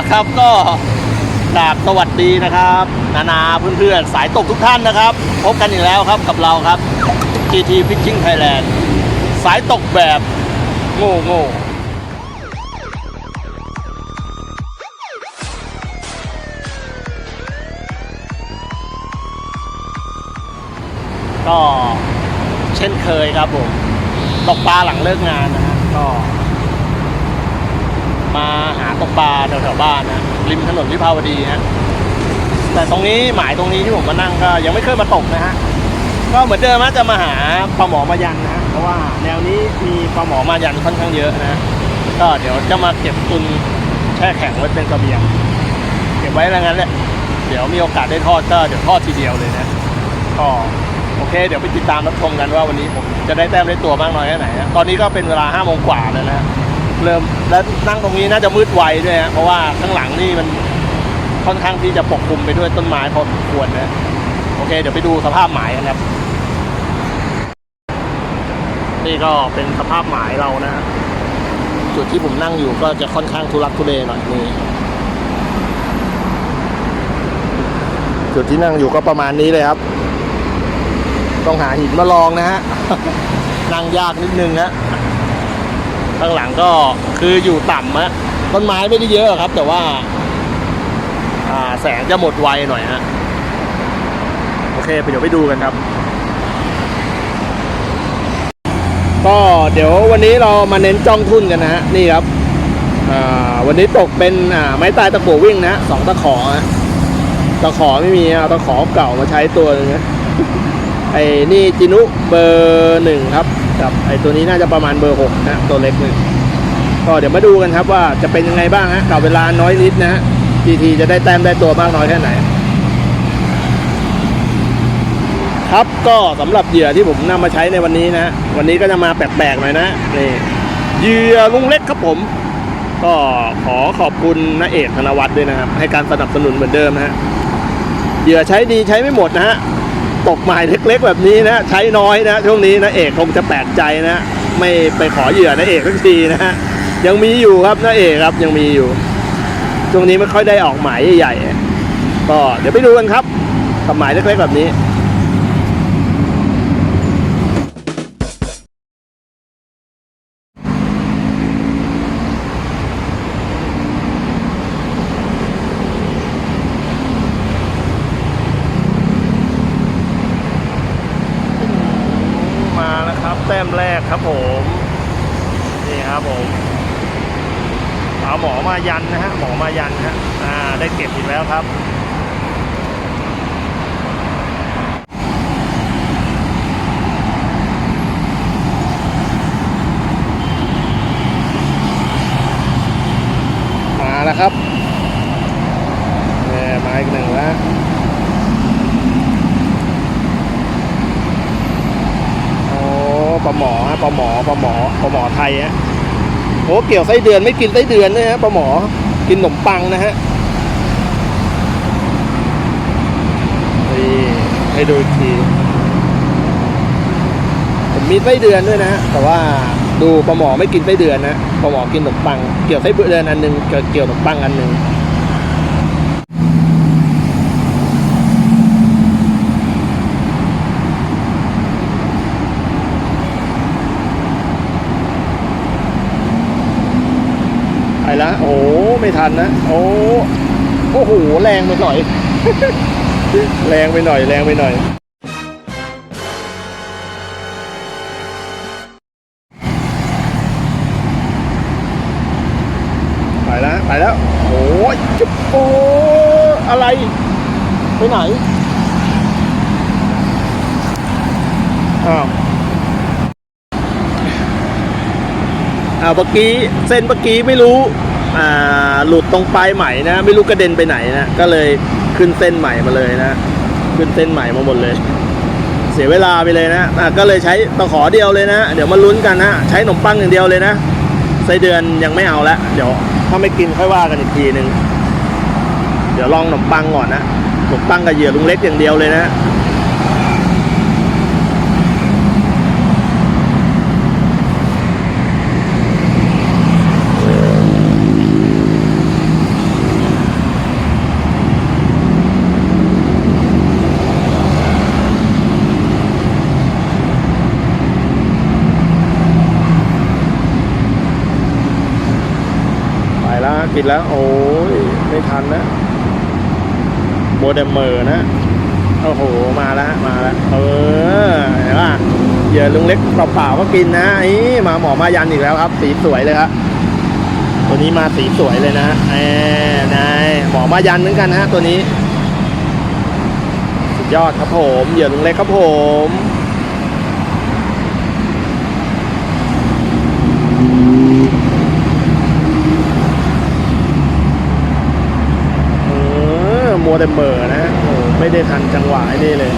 ะครับ ก็กราบสวัสดีนะครับ นานาเพื่อนๆ สายตกทุกท่านนะครับ พบกันอีกแล้วครับกับเราครับ GT Fishing Thailand สายตกแบบโง่โง่ก็เช่นเคยครับผมตกปลาหลังเลิกงานนะฮะก็ มาหาตกปลาแถวๆบ้านนะริมถนนวิภาวดีฮะแต่ตรงนี้หมายตรงนี้ที่ผมมานั่งก็ยังไม่เคยมาตกนะฮะก็เหมือนเดิมนะจะมาหาปลาหมอมายันนะเพราะว่าแนวนี้มีปลาหมอมายันค่อนข้างเยอะนะ ก็เดี๋ยวจะมาเก็บตุนแช่แข็งไว้เป็นกระเบียงเก็บไว้แล้วงั้นแหละเดี๋ยวมีโอกาสได้ทอดก็เดี๋ยวทอดทีเดียวเลยนะก็โอเค เดี๋ยวไปติดตามรับชมกันว่าวันนี้ผมจะได้แต้มได้ตัวมากน้อยแค่ไหนนะตอนนี้ก็เป็นเวลาห้าโมงกว่าแล้วนะ เริ่มแล้วนั่งตรงนี้น่าจะมืดไวด้วยฮะเพราะว่าข้างหลังนี่มันค่อนข้างที่จะปกคลุมไปด้วยต้นไม้พอสมควรนะโอเค เดี๋ยวไปดูสภาพหมายกันครับ นี่ก็เป็นสภาพหมายเรานะฮะจุดที่ผมนั่งอยู่ก็จะค่อนข้างทุรักทุเลหน่อยนี่จุดที่นั่งอยู่ก็ประมาณนี้เลยครับ ต้องหาหินมาลองนะฮะนั่งยากนิดนึงนะ ข้างหลังก็คืออยู่ต่ำอะต้นไม้ไม่ได้เยอะครับ แต่ว่าอ่าแสงจะหมดไวหน่อยฮะโอเคไปเดี๋ยวไปดูกันครับ ก็เดี๋ยววันนี้เรามาเน้นจ้องทุ่นกันนะฮะนี่ครับวันนี้ตกเป็นไม้ตายตะกั่ววิ่งนะสองตะขอตะขอไม่มีเอาตะขอเก่ามาใช้ตัวนึงนะไอ้นี่จินุเบอร์หนึ่งครับ กับไอ้ตัวนี้น่าจะประมาณเบอร์หกนะตัวเล็กหนึ่งก็เดี๋ยวมาดูกันครับว่าจะเป็นยังไงบ้างฮะกับเวลาน้อยนิดนะฮะ GT จะได้แต้มได้ตัวมากน้อยแค่ไหน ครับก็สำหรับเหยื่อที่ผมนำมาใช้ในวันนี้นะ วันนี้ก็จะมาแปลกๆหน่อยนะนี่เหยื่อลุงเล็กครับผม ก็ขอขอบคุณนาเอกธนวัฒน์ด้วยนะครับ ให้การสนับสนุนเหมือนเดิมนะฮะเหยื่อใช้ดีใช้ไม่หมดนะฮะ ตกหมายเล็กๆ แบบนี้นะใช้น้อยนะช่วงนี้นะเอกคงจะแปลกใจนะไม่ไปขอเหยื่อนะเอกทักทีนะฮะยังมีอยู่ครับนะเอกครับยังมีอยู่ ช่วงนี้ไม่ค่อยได้ออกหมายใหญ่ๆก็เดี๋ยวไปดูกันครับกับหมายเล็กๆแบบนี้ มาแล้วครับ แต้มแรกครับผม นี่ ครับผมเอาหมอมายันนะฮะหมอมายันฮะอ่าได้เก็บอีกแล้วครับมาแล้วครับเนี่ยมาอีกหนึ่งแล้วโอ้ปลาหมอฮะปลาหมอปลาหมอปลาหมอไทยฮะ โอ้เกี่ยวไส้เดือนไม่กินไส้เดือนนะฮะปลาหมอกินขนมปังนะฮะนี่ให้ดูอีกทีผมมีไส้เดือนด้วยนะฮะแต่ว่าดูปลาหมอไม่กินไส้เดือนนะปลาหมอกินขนมปัง เกี่ยวไส้เดือนอันหนึงเกี่ยวเกี่ยวขนมปังอันหนึง ไปแล้วโอ้ ไม่ทันนะ โอ้โอ้โหแรงไปหน่อย แรงไปหน่อย แรงไปหน่อย ไปแล้ว ไปแล้ว โอ้ยจุ๊บโอ้อะไร ไปไหน อ้าวอ่าเมื่อกี้ เส้นเมื่อกี้ไม่รู้ หลุดตรงปลายไหมนะ ไม่รู้กระเด็นไปไหนนะ ก็เลยขึ้นเส้นใหม่มาเลยนะ ขึ้นเส้นใหม่มาหมดเลย เสียเวลาไปเลยนะะก็เลยใช้ตะขอเดียวเลยนะ เดี๋ยวมาลุ้นกันนะใช้ขนมปังอย่างเดียวเลยนะไส้เดือนยังไม่เอาละเดี๋ยวถ้าไม่กินค่อยว่ากันอีกทีหนึ่งเดี๋ยวลองขนมปังก่อนนะขนมปังกับเหยื่อลุงเล็กอย่างเดียวเลยนะ ปิดแล้ว โอ้ยไม่ทันนะโบเดมเมอร์นะโอ้โหมาแล้วมาแล้วเออเห็นป่ะเหยื่อลุงเล็กเปล่าๆก็กินนะนี่มาหมอมายันอีกแล้วครับ สีสวยเลยครับตัวนี้มาสีสวยเลยนะแหมนายหมอมายันเหมือนกันนะฮะตัวนี้ สุดยอดครับผมเหยื่อลุงเล็กครับผม เออ มัวแต่เหม่อนะโอ้ไม่ได้ทันจังหวะไอ้นี่เลย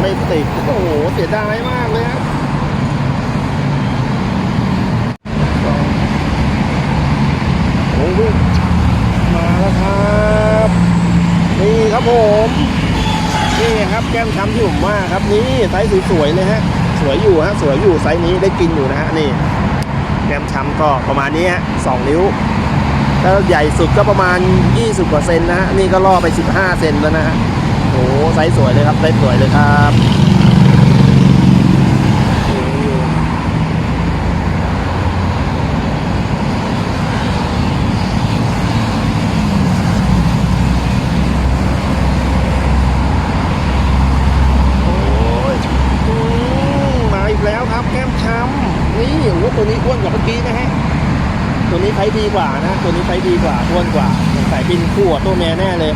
ไม่ติด โอ้โห เสียดายมากเลยครับโอ้โหมาแล้วครับ นี่ครับผม นี่ครับแก้มช้ำที่ผมว่าครับนี่ไซส์สวยๆเลยฮะสวยอยู่ฮะสวยอยู่ไซส์นี้ได้กินอยู่นะฮะนี่แก้มช้ำก็ประมาณนี้ฮะสองนิ้วถ้าใหญ่สุดก็ประมาณ 20กว่าเซนนะฮะนี่ก็ล่อไป 15 เซนแล้วนะฮะโอ้ไซส์สวยเลยครับไซส์สวยเลยครับนี่โอ้ยอืมมาอีกแล้วครับแก้มช้ำนี่โอ้โหตัวนี้อ้วนกว่าเมื่อกี้นะฮะ ตัวนี้ไฟดีกว่านะ ตัวนี้ไฟดีกว่าอ้วนกว่าสงสัยบินคู่ตัวเมียแน่เลย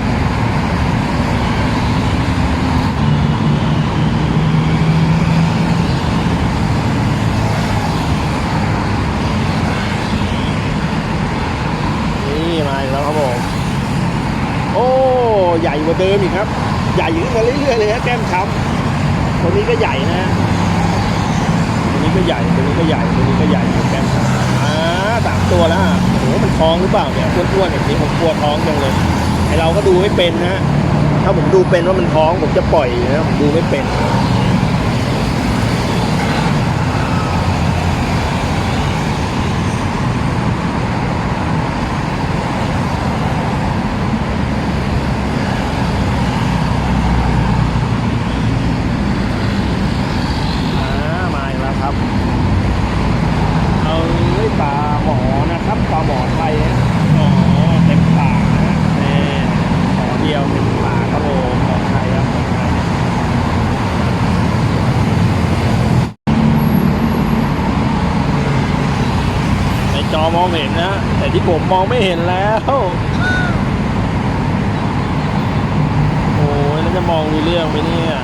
นี่มาแล้วครับผมโอ้ใหญ่กว่าเดิมอีกครับ ใหญ่ขึ้นมาเรื่อยๆเลยฮะแก้มช้ำตัวนี้ก็ใหญ่นะตัวนี้ก็ใหญ่ตัวนี้ก็ใหญ่ตัวนี้ก็ใหญ่แก้มช้ำ สามตัวแล้วอะโอ้โหมันท้องหรือเปล่าเนี่ยอ้วนๆอย่างนี้ผมกลัวท้องจังเลยไอเราก็ดูไม่เป็นนะฮะถ้าผมดูเป็นว่ามันท้องผมจะปล่อยนะผมดูไม่เป็น อ่ามาอีกแล้วครับ เอาเอ้ยปลาหมอนะครับปลาหมอไทยนะอ๋อเต็มปากนะฮะนี่ขอเดียวเต็มปากครับผมหมอไทยครับหมอไทยในจอ มองเห็นนะ แต่ที่ผมมองไม่เห็นแล้ว โอ้ยแล้วจะมองมีเรื่องไหมเนี่ย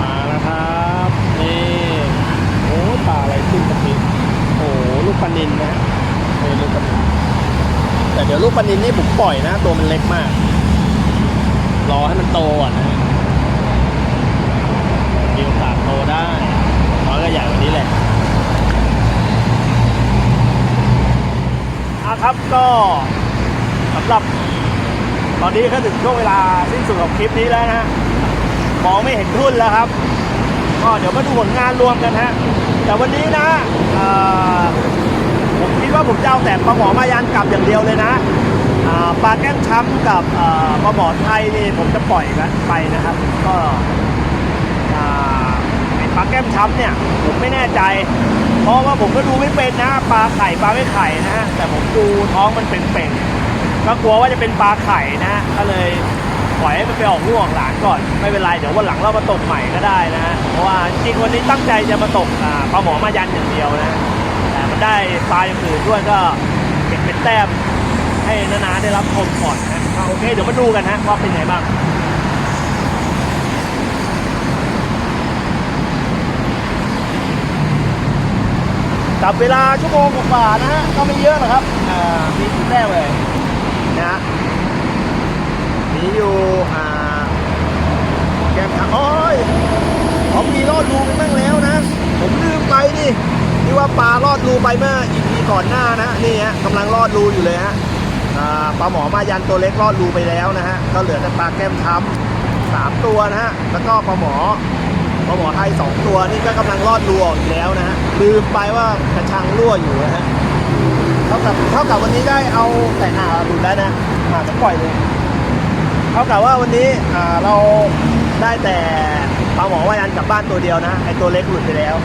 มาแล้วครับ นี่โอ้ปลาอะไรขึ้นตะกี้โอ้ลูกปลานินนะฮะเออลูกปลานินแต่เดี๋ยวลูก ปลานินนี่ผมปล่อยนะ ตัวมันเล็กมาก รอให้มันโตก่อนะมีโอกาสโตได้น้อยก็ใหญ่กว่านี้แหละอะครับก็สำหรับ ตอนนี้ก็ถึงช่วงเวลาสิ้นสุดของคลิปนี้แล้วนะมองไม่เห็นทุ่นแล้วครับ ก็เดี๋ยวมาดูผลงานรวมกันฮะ แต่วันนี้นะอ่อผม คิดว่าผมจะเอาแต่ปลาหมอมายันกลับอย่างเดียวเลยนะปลาแก้มช้ำกับปลาหมอไทยนี่ผมจะปล่อยกันไปนะครับ ก็ไอปลาแก้มช้ำเนี่ยผมไม่แน่ใจ เพราะว่าผมก็ดูไม่เป็นนะปลาไข่ปลาไม่ไข่นะฮะแต่ผมดูท้องมันเป่งๆก็กลัวว่าจะเป็นปลาไข่นะก็เลยปล่อยให้มันไปออกลูกออกหลานก่อนไม่เป็นไรเดี๋ยววันหลังเรามาตกใหม่ก็ได้นะเพราะว่าจริงวันนี้ตั้งใจจะมาตกปลาหมอมายันอย่างเดียวนะ ได้ปลาอย่างอื่นด้วยก็เก็บเป็นแต้มให้นาๆได้รับชมก่อนนะโอเค เดี๋ยวมาดูกันนะว่าเป็นไงบ้างกับเวลาชั่วโมงกว่านะฮะก็ไม่เยอะหรอกครับมีจุดแรกเลยนะมีอยู่อ่าแกมทางโอ้ยเขามีรอดรูไปบ้างแล้วนะ ผมลืมไปดิ ที่ว่าปลารอดรูไปเมื่ออีพีก่อนหน้านะนี่ฮะกำลังรอดรูอยู่เลยฮะปลาหมอมายันตัวเล็กรอดรูไปแล้วนะฮะก็เหลือแต่ปลาแก้มช้ำสามตัวนะฮะแล้วก็ปลาหมอปลาหมอไทยสองตัวนี่ก็กำลังรอดรูออกอยู่แล้วนะฮะลืมไปว่ากระชังรั่วอยู่นะฮะเท่ากับเท่ากับวันนี้ได้เอาแต่อ่าหลุดแล้วนะอ่าจะปล่อยเลยเท่ากับว่าวันนี้เราได้แต่ปลาหมอวายันกลับบ้านตัวเดียวนะไอตัวเล็กหลุดไปแล้ว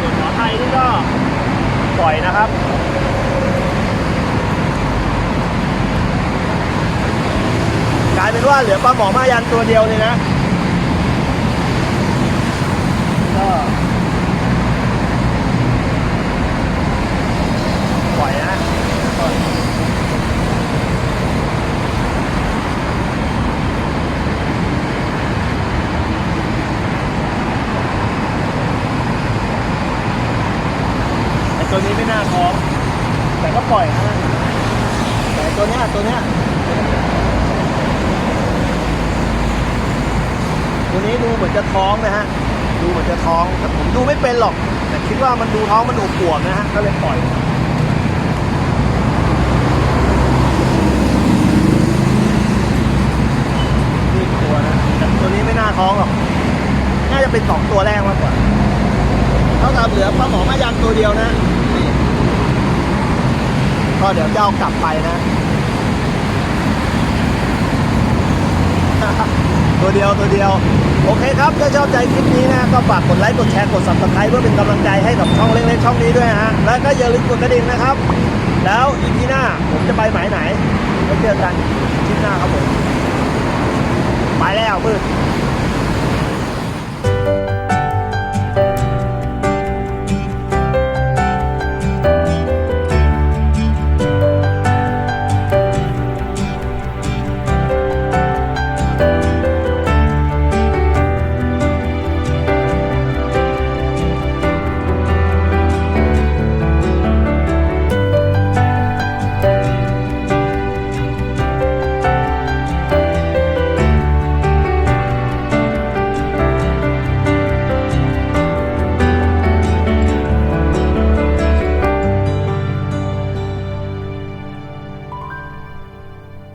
ส่วนหมอไทยนี่ก็ปล่ อยนะครับ กลายเป็นว่าเหลือปลาหมอมายันตัวเดียวเลยนะ ก็ปล่อยนะปล่อยไอ ตัวนี้ไม่น่าท้อง แต่ก็ปล่อยนะแต่ตัวเนี้ยตัวเนี้ยตัวนี้ดูเหมือนจะท้องนะฮะ ดูเหมือนจะท้อง แต่ผมดูไม่เป็นหรอก แต่คิดว่ามันดูท้องมันดูปวดนะฮะ ก็เลยปล่อยนี่ตัวนะแต่ตัวนี้ไม่น่าท้องหรอก น่าจะเป็นสองตัวแรกมากกว่า เท่ากับเหลือปลาหมอมายันตัวเดียวนะ ก็เดี๋ยวจะเอากลับไปนะ ตัวเดียวตัวเดียว โอเคครับ ถ้าชอบใจคลิปนี้นะ ก็ฝากกดไลค์ กดแชร์ กด subscribe เพื่อเป็นกำลังใจให้กับช่องเล็กๆช่องนี้ด้วยฮะ แล้วก็อย่าลืมกดกระดิ่งนะครับ แล้วอีพีหน้าผมจะไปหมายไหนไว้เจอกันคลิปหน้าครับผม ไปแล้วมืด